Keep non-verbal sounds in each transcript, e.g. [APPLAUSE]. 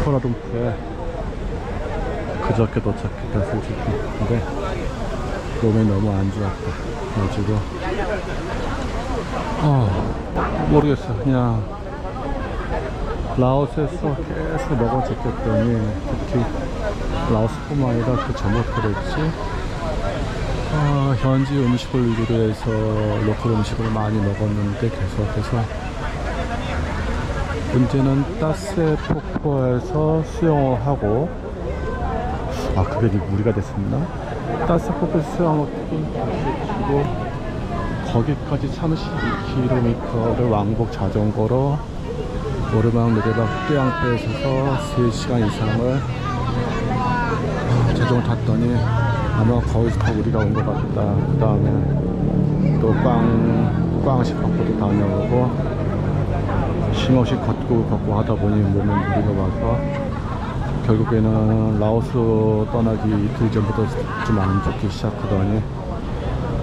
쿠알라룸푸르에 그저께 도착했다 솔직히 근데 몸이 너무 안 좋았다. 그래가지고 어 모르겠어 그냥 라오스에서 계속 먹어졌겠더니 특히 라오스뿐만 아니라 그 전부터 그랬지 어, 현지 음식을 위주로 해서 로컬 음식을 많이 먹었는데 계속해서 문제는 따스의 폭포에서 수영을 하고 아 그게 무리가 됐었나? 따스 폭포에서 수영을 하고 거기까지 32km를 왕복 자전거로 오르막 내리막 떼양배에 있어서 3시간 이상을 아, 자전거 탔더니 아마 거기서 다 우리가 온 것 같다 그 다음에 또 꽝, 꽝식 폭포도 다녀오고 쉼없이 걷고 걷고 하다 보니 몸에 무리가 와서 결국에는 라오스 떠나기 이틀 전부터 좀 안 좋기 시작하더니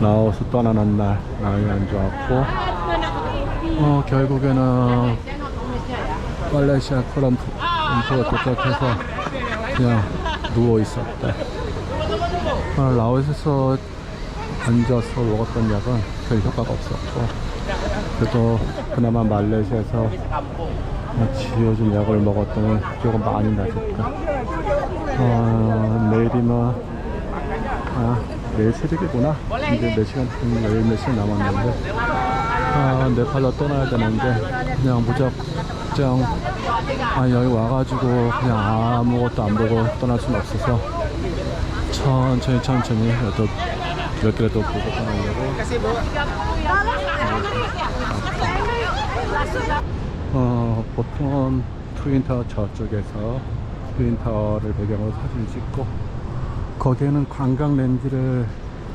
라오스 떠나는 날 마음이 안 좋았고 어 결국에는 말레이시아 쿠알라룸푸르가 도착해서 그냥 누워 있었다. 아, 라오스에서 앉아서 먹었던 약은 별 효과가 없었고 그래도 그나마 말레이시아에서 지어준 약을 먹었더니 조금 많이 나았다. 어, 내일이면 아 내일 새벽이구나. 이제 몇 시간 내일 몇 시간 남았는데 아 네팔로 떠나야 되는데 그냥 무작정 아 여기 와가지고 그냥 아무것도 안 보고 떠날 수는 없어서 천천히 천천히 또 몇 개라도 보고 떠나려고 어, 보통은 트윈타워 저쪽에서 트윈타워를 배경으로 사진 찍고 거기에는 관광 렌즈를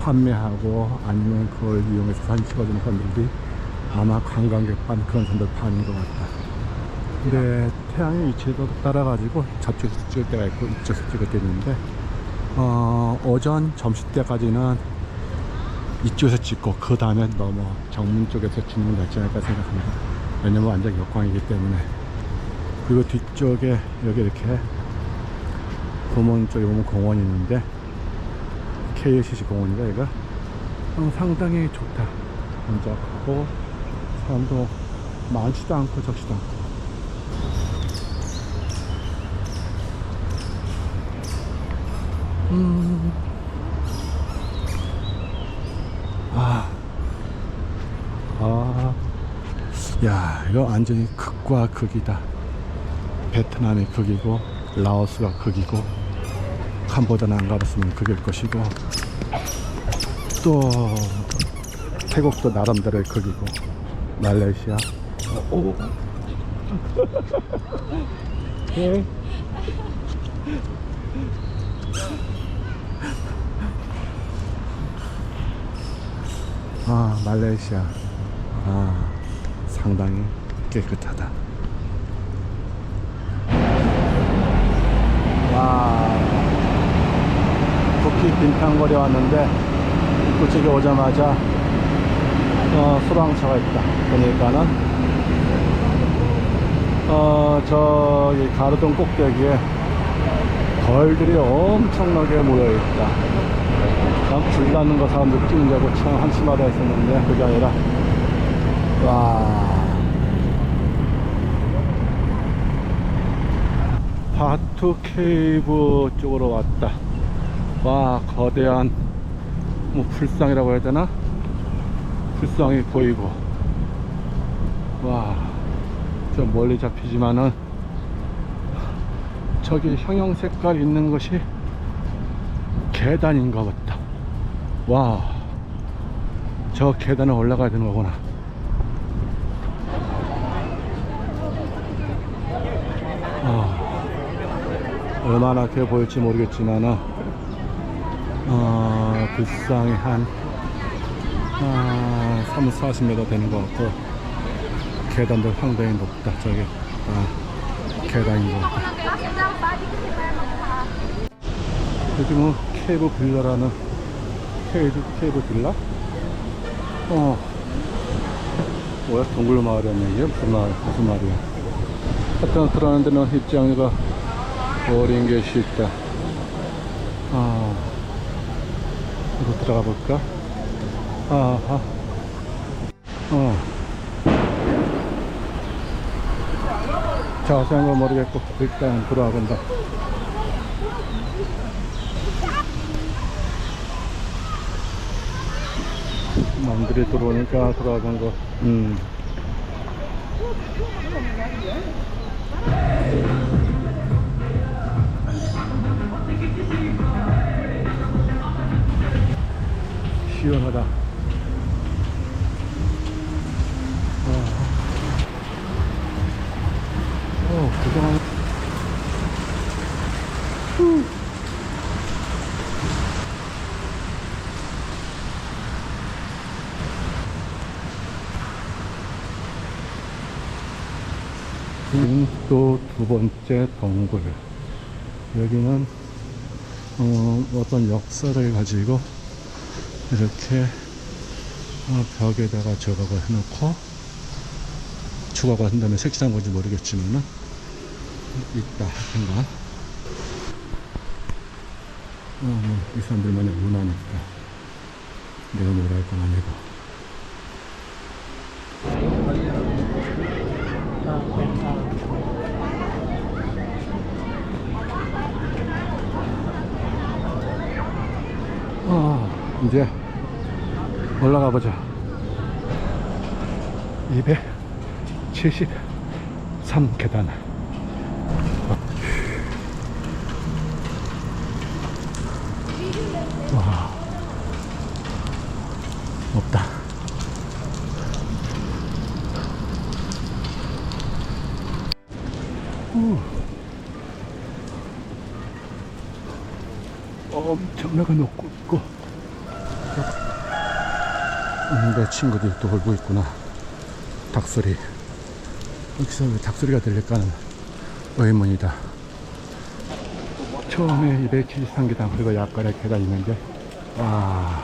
판매하고 아니면 그걸 이용해서 사진 찍어주는 사람들이 아마 관광객 반 그런 사람들 반인 것 같다. 근데 태양의 위치에 따라 가지고 저쪽에서 찍을 때가 있고 이쪽에서 찍을 때가 있는데 어, 오전 점심 때까지는 이쪽에서 찍고 그 다음에 넘어 정문 쪽에서 찍는 게 낫지 않을까 생각합니다. 왜냐면 완전 역광이기 때문에 그리고 뒤쪽에 여기 이렇게 도문 쪽에 보면 공원이 있는데 KLCC 공원인가 이거 어, 상당히 좋다 한적하고 사람도 많지도 않고 적지도 않고 음. 아. 아. 야, 이거 완전히 극과 극이다. 베트남이 극이고, 라오스가 극이고, 캄보디아는 안 가봤으면 극일 것이고, 또, 태국도 나름대로의 극이고, 말레이시아. 오. 네. [LAUGHS] 아, 말레이시아. 아, 상당히 깨끗하다. 와, 국기 빈탕거리 왔는데, 그쪽에 오자마자, 어, 소방차가 있다. 보니까는, 어, 저기 가르동 꼭대기에 벌들이 엄청나게 모여있다. 참불 나는 거 사람들 찍느냐고 참 한심하다 했었는데 그게 아니라 와 바투 케이브 쪽으로 왔다. 와 거대한 뭐 불상이라고 해야 되나? 불상이 보이고. 와좀 멀리 잡히지만은 저기 형형 색깔 있는 것이 계단인가 보다. 와, 저 계단을 올라가야 되는 거구나. 어, 얼마나 겨 보일지 모르겠지만은, 어, 불상이 한, 아, 3, 40m 되는 것 같고, 계단도 상당히 높다. 저기, 아, 계단인 것 같다. 여기 뭐, 케이브 빌라라는 케이브, 케이브 빌라? 어. 뭐야? 동굴 마을이었네. 이게 무슨 마을, 무슨 말이야. 하여튼 그러는 데는 입장료가 어린 게시 있다. 아, 이거 들어가 볼까? 아하. 어. 자세한 건 모르겠고, 일단 들어와 본다. 남들이 들어오니까 들어와 본 거. 음. 또두 번째 동굴. 여기는 어, 어떤 역사를 가지고 이렇게 어, 벽에다가 저각을 해놓고 추가가 한 다음에 색칠한 건지 모르겠지만은 있다 하여튼간 어, 뭐, 이 사람들만의 문화니까 내가 뭐랄 건 아니고 어, 이제 올라가 보자. 273 계단. 와, 없다. 우. 엄청나게 높고 있고. 음, 내 친구들이 또 울고 있구나. 닭소리. 여기서 왜 닭소리가 들릴까는 의문이다. 처음에 273계단 그리고 약간의 계단 있는데, 와,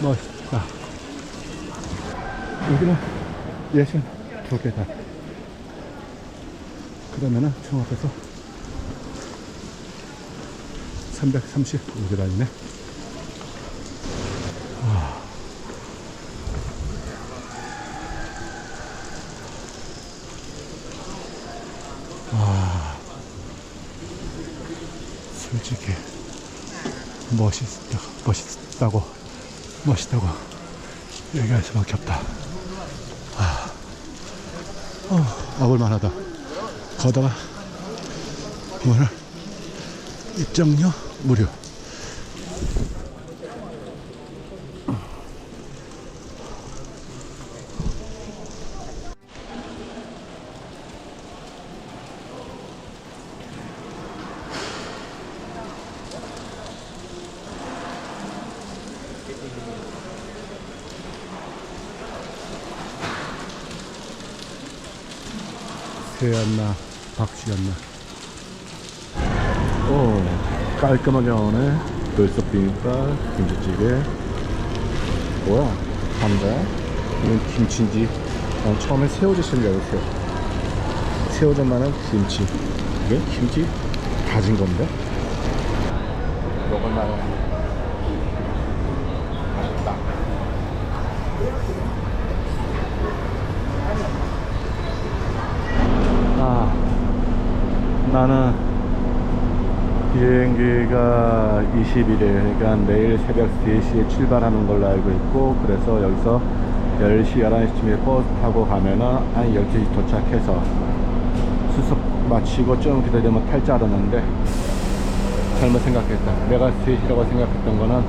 멋있다. 여기는 예순 두 계단. 그러면은 총 합해서 335계단이네. 솔직히 멋있다, 멋있다고, 멋있다고 얘기할 수밖에 없다. 아, 어, 아볼만하다. 거다가 오늘 입장료 무료. 새였나 박씨였나. 오 깔끔하게 나오네. 돌솥 비빔밥 김치찌개. 뭐야 감자야? 이건 김치인지. 난 처음에 새우젓인 줄 알았어요. 새우젓만은 김치. 이게 김치? 다진 건데? 먹을만한 맛있다 아, 나는 비행기가 20일에, 그러니까 내일 새벽 3시에 출발하는 걸로 알고 있고, 그래서 여기서 10시, 11시쯤에 버스 타고 가면은 한 12시 도착해서 수속 마치고 좀 기다리면 탈 줄 알았는데, 잘못 생각했다. 내가 3시라고 생각했던 거는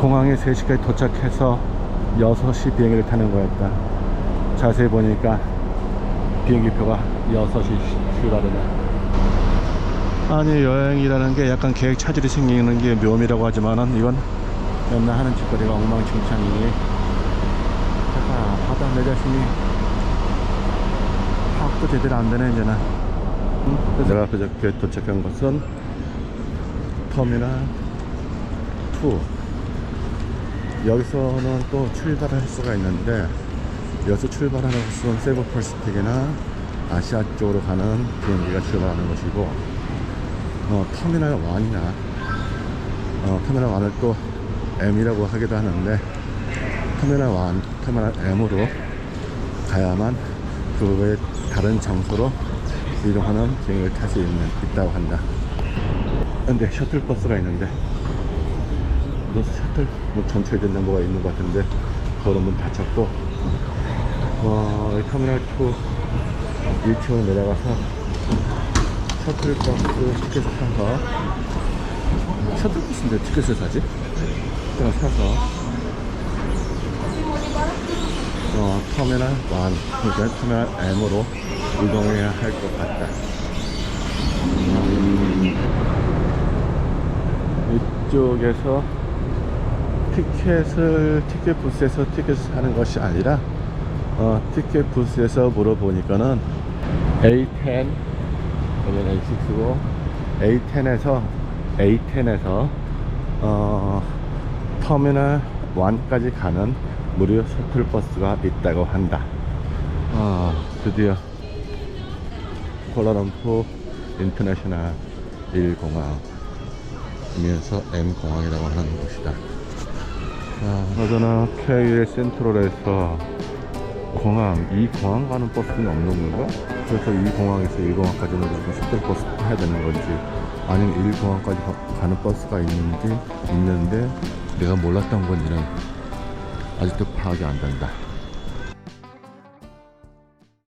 공항에 3시까지 도착해서 6시 비행기를 타는 거였다. 자세히 보니까 비행기표가 6시 출발이네. 아니 여행이라는 게 약간 계획 차질이 생기는 게 묘미라고 하지만은 이건 맨날 하는 짓거리가 엉망진창이니 약간 바다 내 자신이 파악도 제대로 안 되네 이제는. 내가 그저께 도착한 곳은 터미널 2 여기서는 또 출발을 할 수가 있는데 여기서 출발하는 곳은 세브펄스틱이나 아시아 쪽으로 가는 비행기가 출발하는 것이고 어, 터미널 1이나 어, 터미널 1을 또 M이라고 하기도 하는데 터미널 1, 터미널 M으로 가야만 그 외 다른 장소로 이동하는 비행기를 탈 수 있는 있다고 한다. 근데 셔틀버스가 있는데 너 셔틀 뭐 전철 된는 뭐가 있는 것 같은데 그거는 문 닫혔고 어, 이 터미널 2 1층으로 내려가서 셔틀버스 티켓을 사서 셔틀버스인데 티켓을 사지? 그냥 사서 어, 터미널 1, 그러니까 터미널 M으로 이동해야 할 것 같다. 이쪽에서 티켓을 티켓 부스에서 티켓을 사는 것이 아니라 어, 티켓 부스에서 물어보니까는 A10 여기는 A6고 A10에서 A10에서 어, 터미널 1까지 가는 무료 셔틀버스가 있다고 한다. 아, 드디어 콜라룸푸 인터내셔널 1공항 이면서 M공항이라고 하는 곳이다. 자, 그나저나 KL 센트럴에서 공항, 이 공항 가는 버스는 없는 건가? 그래서 이 공항에서 1공항까지 무조건 셔틀버스 타야 되는 건지 아니면 1공항까지 가 는 버스가 있는지 있는데 내가 몰랐던 건지는 아직도 파악이 안 된다.